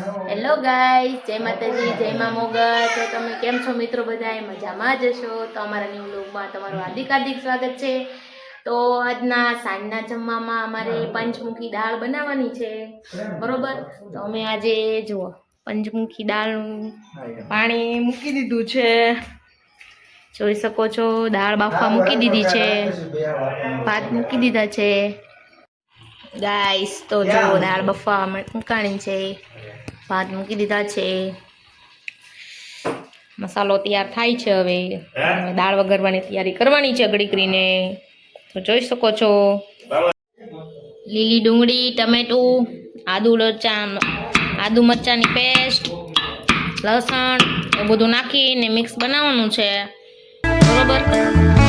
Hello guys જય માતાજી, જય મા મોગલ. તો તમે કેમ છો મિત્રો બધા? એ મજામાં જ છો તો અમારા ન્યૂ બ્લોગમાં તમારું હાર્દિક હાર્દિક સ્વાગત છે. તો આજના સાંજના જમવામાં અમારે પંચમુખી દાળ બનાવવાની છે. બરોબર? તો અમે આજે, જુઓ, પંચમુખી દાળનું પાણી મૂકી દીધું છે. જોઈ શકો છો, દાળ બાફવા મૂકી દીધી છે. ભાત મૂકી દીધા છે. ગાઈસ તો જો દાળ બફા મૂકાણી છે. ભાત મૂકી દીધા છે. મસાલો તૈયાર થાય છે હવે. દાળ વઘારવાની તૈયારી કરવાની છે કરીને. તો જોઈ શકો છો. લીલી ડુંગળી ટમેટું આદુ લચા આદુ મરચાંની પેસ્ટ લસણ એ બધું નાખીને મિક્સ બનાવવાનું છે. બરોબર?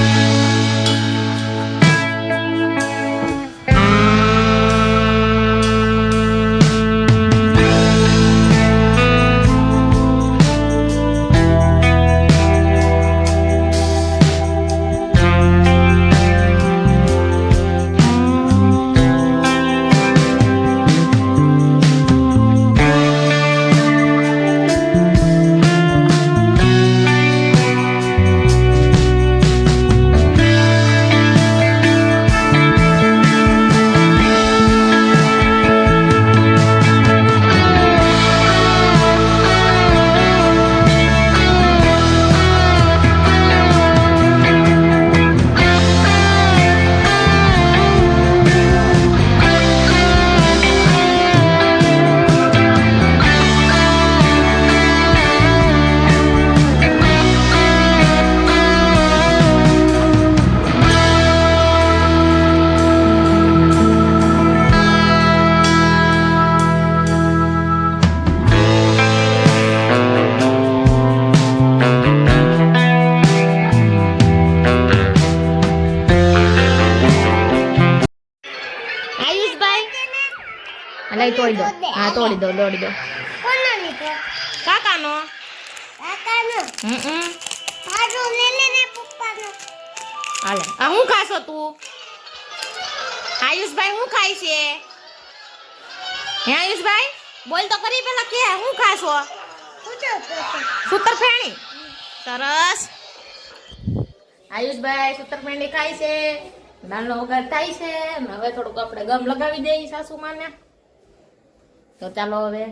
લઈ તોડી દો હા તોડી દો તોડી દો કાકાનો કાકાનો હમ મારો લે લે ને પપ્પાનો હાલે આ હું ખાશો તું આયુષભાઈ હું ખાય છે હે આયુષભાઈ બોલ તો કરી પેલા કે હું ખાશો પૂછો પૂછો ફેણી સરસ આયુષભાઈ સૂતર ફેણી ખાય છે દાળનો વઘાર થાય છે હવે થોડુંક આપણે ગમ લગાવી દઈએ સાસુમાને તો ચાલો હવે.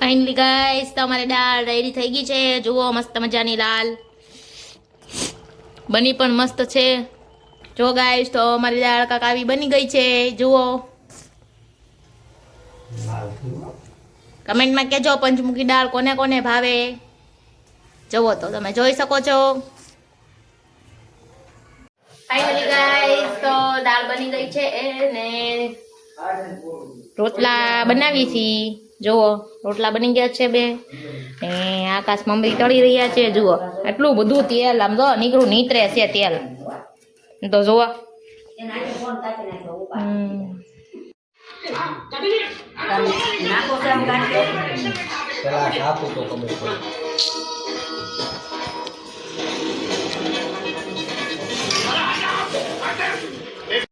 ફાઇનલી ગાઈસ તમારી દાળ રેડી થઈ ગઈ છે. જુઓ, મસ્ત મજાની લાલ. બની પણ મસ્ત છે. જો ગાઈસ તો અમારી દાળ કાક આવી બની ગઈ છે. જુઓ. કમેન્ટમાં કહેજો, પંચમુખી દાળ કોને કોને ભાવે? જુઓ તો તમે જોઈ શકો છો. ફાઇનલી ગાઈસ તો દાળ બની ગઈ છે ને રોટલા બનાવી છીએ જુઓ રોટલા બની ગયા છે બે. ને આકાશ મમરી તળી રહ્યા છે જુઓ. એટલું બધું તેલ આમ જો નીકળું નીતરે છે તેલ. તો જુઓ. હમ.